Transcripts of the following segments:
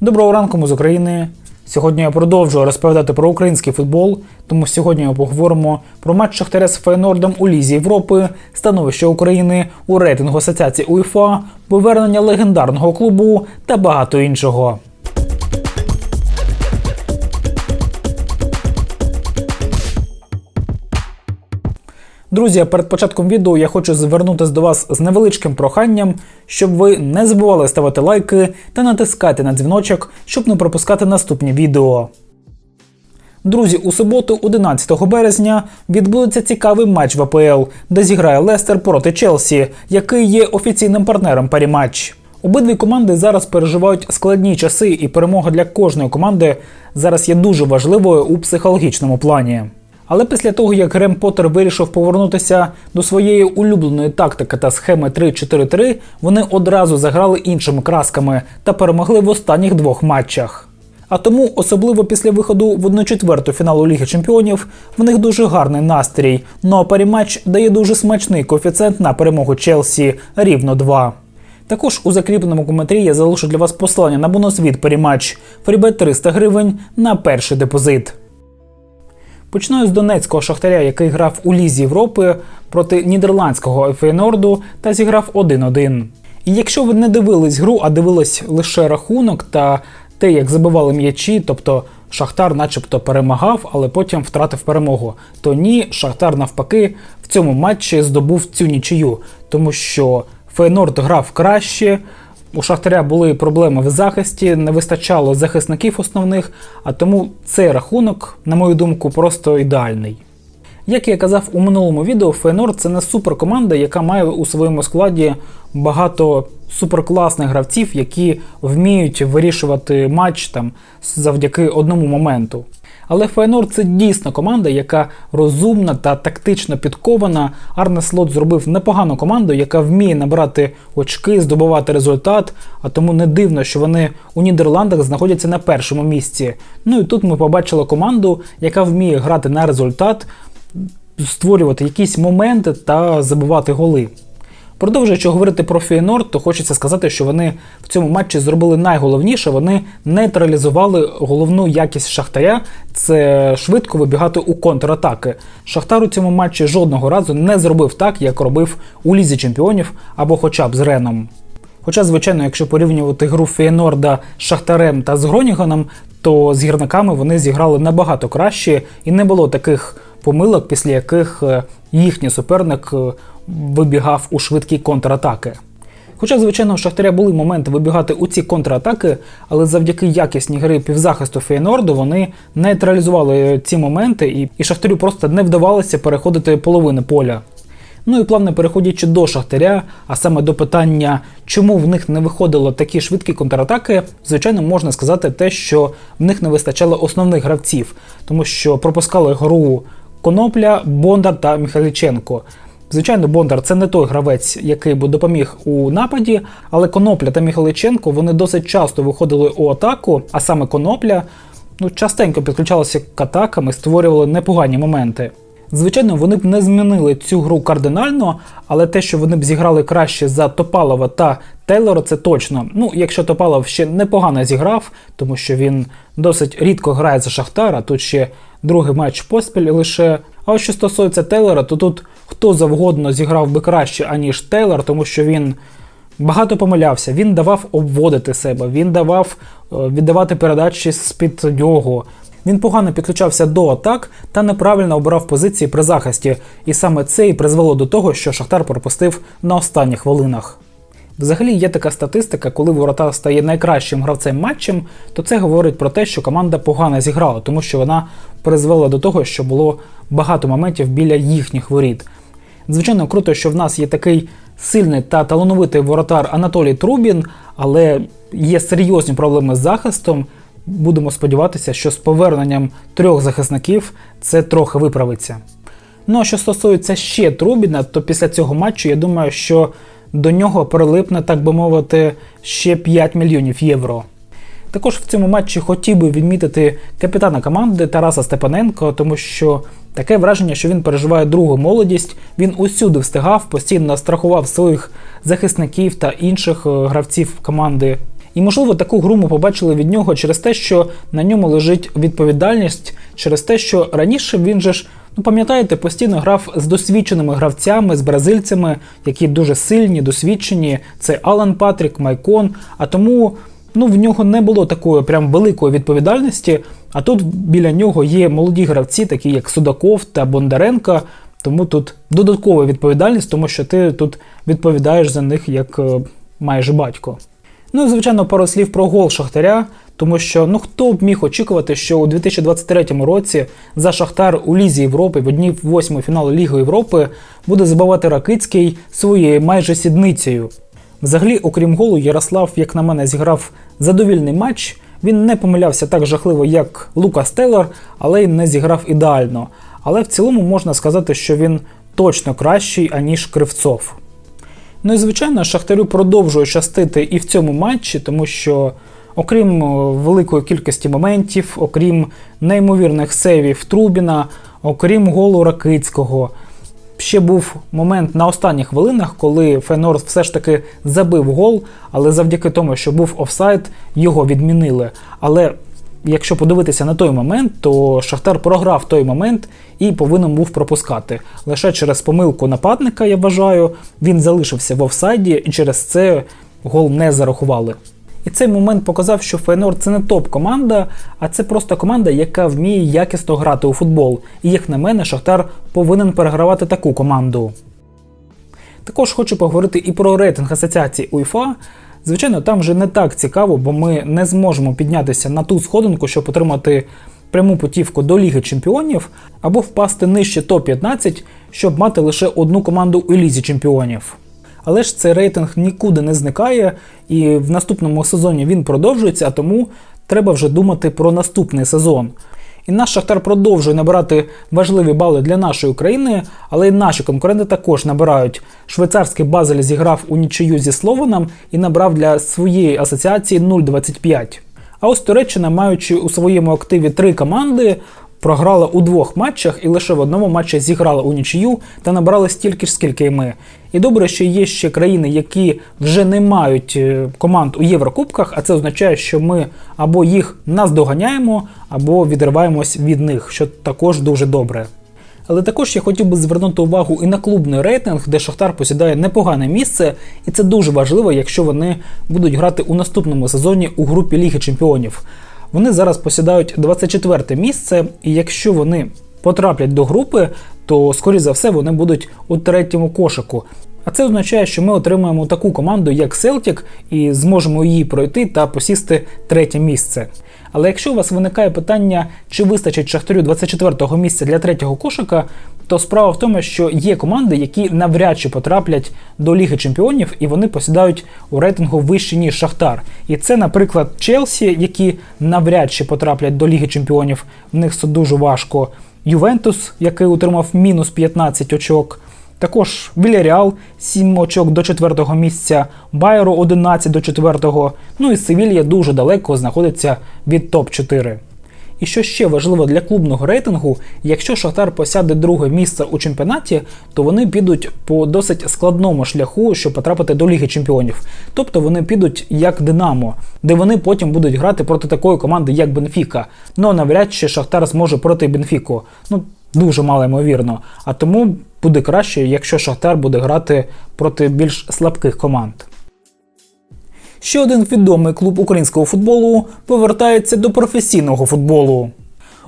Доброго ранку, ми з України. Сьогодні я продовжую розповідати про український футбол, тому сьогодні ми поговоримо про матч Шахтаря з Фейнордом у Лізі Європи, становище України у рейтингу асоціації УЄФА, повернення легендарного клубу та багато іншого. Друзі, перед початком відео я хочу звернутися до вас з невеличким проханням, щоб ви не забували ставити лайки та натискати на дзвіночок, щоб не пропускати наступні відео. Друзі, у суботу, 11 березня, відбудеться цікавий матч в АПЛ, де зіграє Лестер проти Челсі, який є офіційним партнером парі матч. Обидві команди зараз переживають складні часи, і перемога для кожної команди зараз є дуже важливою у психологічному плані. Але після того, як Грем Поттер вирішив повернутися до своєї улюбленої тактики та схеми 3-4-3, вони одразу заграли іншими красками та перемогли в останніх двох матчах. А тому, особливо після виходу в 1-4 фіналу Ліги Чемпіонів, в них дуже гарний настрій. Ну а парі-матч дає дуже смачний коефіцієнт на перемогу Челсі рівно 2. Також у закріпленому коментарі я залишу для вас посилання на бонус від парі-матч Фрібет 300 гривень на перший депозит. Почну з донецького шахтаря, який грав у Лізі Європи проти нідерландського Фейнорду та зіграв 1-1. І якщо ви не дивились гру, а дивились лише рахунок та те, як забивали м'ячі, тобто Шахтар начебто перемагав, але потім втратив перемогу, то ні, Шахтар навпаки в цьому матчі здобув цю нічию, тому що Фейнорд грав краще. У Шахтаря були проблеми в захисті, не вистачало захисників основних, а тому цей рахунок, на мою думку, просто ідеальний. Як я казав у минулому відео, Фейнорд це не суперкоманда, яка має у своєму складі багато суперкласних гравців, які вміють вирішувати матч там завдяки одному моменту. Але Фейнорд це дійсно команда, яка розумна та тактично підкована. Арне Слот зробив непогану команду, яка вміє набрати очки, здобувати результат. А тому не дивно, що вони у Нідерландах знаходяться на першому місці. Ну і тут ми побачили команду, яка вміє грати на результат, створювати якісь моменти та забивати голи. Продовжуючи говорити про Фейнорд, то хочеться сказати, що вони в цьому матчі зробили найголовніше. Вони нейтралізували головну якість Шахтаря. Це швидко вибігати у контратаки. Шахтар у цьому матчі жодного разу не зробив так, як робив у Лізі Чемпіонів або хоча б з Реном. Хоча, звичайно, якщо порівнювати гру Фейнорда з Шахтарем та з Гроніганом, то з гірниками вони зіграли набагато краще і не було таких помилок, після яких е, їхній суперник е, вибігав у швидкі контратаки. Хоча, звичайно, у Шахтаря були моменти вибігати у ці контратаки, але завдяки якісній гри півзахисту Фейнорду вони нейтралізували ці моменти, і, і Шахтарю просто не вдавалося переходити половини поля. Ну і плавно переходячи до Шахтаря, а саме до питання, чому в них не виходило такі швидкі контратаки, звичайно, можна сказати те, що в них не вистачало основних гравців, тому що пропускали гру Конопля, Бондар та Михайліченко. Звичайно, Бондар це не той гравець, який би допоміг у нападі, але Конопля та Михайличенко вони досить часто виходили у атаку, а саме Конопля ну, частенько підключалися к атакам і створювали непогані моменти. Звичайно, вони б не змінили цю гру кардинально, але те, що вони б зіграли краще за Топалова та Тейлора, це точно. Ну, якщо Топалов ще непогано зіграв, тому що він досить рідко грає за Шахтара, тут ще другий матч поспіль лише. А ось що стосується Тейлора, то тут хто завгодно зіграв би краще, аніж Тейлор, тому що він багато помилявся. Він давав обводити себе, він давав е, віддавати передачі з-під нього. Він погано підключався до атак та неправильно обирав позиції при захисті, і саме це і призвело до того, що Шахтар пропустив на останніх хвилинах. Взагалі є така статистика, коли воротар стає найкращим гравцем матчем, то це говорить про те, що команда погано зіграла, тому що вона призвела до того, що було багато моментів біля їхніх воріт. Звичайно, круто, що в нас є такий сильний та талановитий воротар Анатолій Трубін, але є серйозні проблеми з захистом. Будемо сподіватися, що з поверненням трьох захисників це трохи виправиться. Ну а що стосується ще Трубіна, то після цього матчу я думаю, що до нього прилипне, так би мовити, ще 5 мільйонів євро. Також в цьому матчі хотів би відмітити капітана команди Тараса Степаненко, тому що таке враження, що він переживає другу молодість. Він усюди встигав, постійно страхував своїх захисників та інших е, гравців команди. І, можливо, таку гру ми побачили від нього через те, що на ньому лежить відповідальність, через те, що раніше він же ж, ну пам'ятаєте, постійно грав з досвідченими гравцями, з бразильцями, які дуже сильні, досвідчені. Це Алан Патрік, Майкон. А тому ну, в нього не було такої прям великої відповідальності. А тут біля нього є молоді гравці, такі як Судаков та Бондаренка. Тому тут додаткова відповідальність, тому що ти тут відповідаєш за них як е, майже батько. Ну і звичайно, пару слів про гол Шахтаря, тому що ну хто б міг очікувати, що у 2023 році за Шахтар у Лізі Європи в одній восьмій фіналу Ліги Європи буде забивати Ракицький своєю майже сідницею. Взагалі, окрім голу, Ярослав, як на мене, зіграв задовільний матч. Він не помилявся так жахливо, як Лукас Тейлор, але й не зіграв ідеально. Але в цілому можна сказати, що він точно кращий, аніж Кривцов. Ну і звичайно, Шахтарю продовжує щастити і в цьому матчі, тому що, окрім великої кількості моментів, окрім неймовірних сейвів Трубіна, окрім голу Ракицького, ще був момент на останніх хвилинах, коли Фейнорд все ж таки забив гол, але завдяки тому, що був офсайд, його відмінили. Але якщо подивитися на той момент, то Шахтар програв той момент і повинен був пропускати. Лише через помилку нападника, я вважаю, він залишився в офсайді, і через це гол не зарахували. І цей момент показав, що Фейнорд це не топ-команда, а це просто команда, яка вміє якісно грати у футбол. І як на мене, Шахтар повинен перегравати таку команду. Також хочу поговорити і про рейтинг асоціації УЄФА. Звичайно, там вже не так цікаво, бо ми не зможемо піднятися на ту сходинку, щоб отримати пряму путівку до Ліги Чемпіонів, або впасти нижче топ-15, щоб мати лише одну команду у Лізі Чемпіонів. Але ж цей рейтинг нікуди не зникає, і в наступному сезоні він продовжується, а тому треба вже думати про наступний сезон. І наш Шахтар продовжує набирати важливі бали для нашої країни, але й наші конкуренти також набирають. Швейцарський Базель зіграв у нічию зі Слованом і набрав для своєї асоціації 0,25. А ось Туреччина, маючи у своєму активі три команди, програла у двох матчах і лише в одному матчі зіграла у нічию та набрали стільки ж, скільки і ми. І добре, що є ще країни, які вже не мають е, команд у Єврокубках, а це означає, що ми або їх наздоганяємо, або відриваємось від них, що також дуже добре. Але також я хотів би звернути увагу і на клубний рейтинг, де Шахтар посідає непогане місце, і це дуже важливо, якщо вони будуть грати у наступному сезоні у групі Ліги Чемпіонів. Вони зараз посідають 24 місце, і якщо вони потраплять до групи, то скоріше за все вони будуть у третьому кошику. А це означає, що ми отримаємо таку команду, як Селтік, і зможемо її пройти та посісти третє місце. Але якщо у вас виникає питання, чи вистачить Шахтарю 24-го місця для третього кошика, то справа в тому, що є команди, які навряд чи потраплять до Ліги Чемпіонів, і вони посідають у рейтингу вище, ніж Шахтар. І це, наприклад, Челсі, які навряд чи потраплять до Ліги Чемпіонів. В них це дуже важко. Ювентус, який отримав мінус 15 очок. Також Вільяріал 7 очок до 4 місця, Байро 11 до 4, ну і Севілья дуже далеко знаходиться від топ-4. І що ще важливо для клубного рейтингу, якщо Шахтар посяде друге місце у чемпіонаті, то вони підуть по досить складному шляху, щоб потрапити до Ліги Чемпіонів. Тобто вони підуть як Динамо, де вони потім будуть грати проти такої команди, як Бенфіка. Ну навряд чи Шахтар зможе проти Бенфіку. Ну дуже мало ймовірно. А тому буде краще, якщо Шахтар буде грати проти більш слабких команд. Ще один відомий клуб українського футболу повертається до професійного футболу.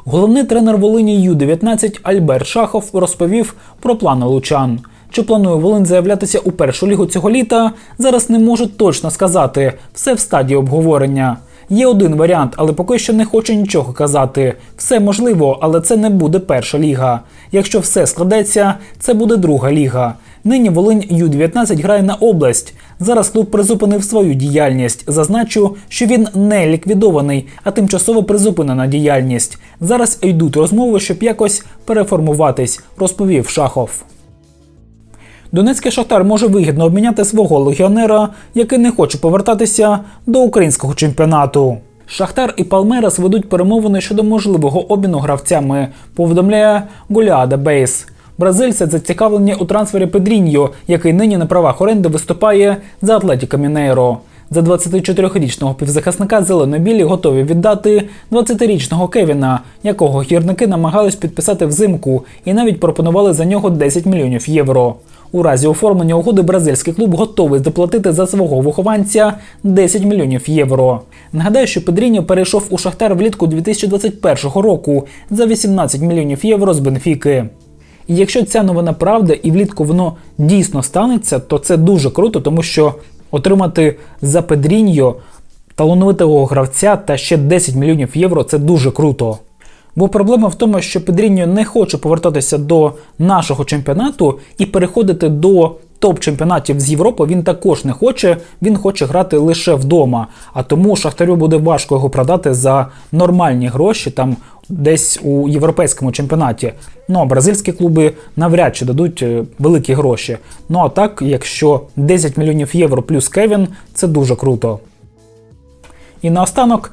Головний тренер Волині Ю-19 Альберт Шахов розповів про плани лучан. Чи планує Волинь заявлятися у першу лігу цього літа? Зараз не можу точно сказати. Все в стадії обговорення. Є один варіант, але поки що не хочу нічого казати. Все можливо, але це не буде перша ліга. Якщо все складеться, це буде друга ліга. Нині Волинь Ю-19 грає на область. Зараз клуб призупинив свою діяльність. Зазначу, що він не ліквідований, а тимчасово призупинена діяльність. Зараз йдуть розмови, щоб якось переформуватись, розповів Шахов. Донецький шахтар може вигідно обміняти свого легіонера, який не хоче повертатися до українського чемпіонату. Шахтар і Палмерас ведуть перемовини щодо можливого обміну гравцями, повідомляє Гуліада Бейс. Бразильці зацікавлені у трансфері Педріньо, який нині на правах оренди виступає за Атлетіко Мінейро. За 24-річного півзахисника зелено-білі готові віддати 20-річного Кевіна, якого гірники намагались підписати взимку, і навіть пропонували за нього 10 мільйонів євро. У разі оформлення угоди бразильський клуб готовий заплатити за свого вихованця 10 мільйонів євро. Нагадаю, що Педріньо перейшов у Шахтар влітку 2021 року за 18 мільйонів євро з Бенфіки. І якщо ця новина правда і влітку воно дійсно станеться, то це дуже круто, тому що отримати за Педріньо талановитого гравця та ще 10 мільйонів євро це дуже круто. Бо проблема в тому, що Педріньо не хоче повертатися до нашого чемпіонату і переходити до топ-чемпіонатів з Європи він також не хоче. Він хоче грати лише вдома. А тому Шахтарю буде важко його продати за нормальні гроші там десь у європейському чемпіонаті. Ну а бразильські клуби навряд чи дадуть е, великі гроші. Ну а так, якщо 10 мільйонів євро плюс Кевін, це дуже круто. І наостанок,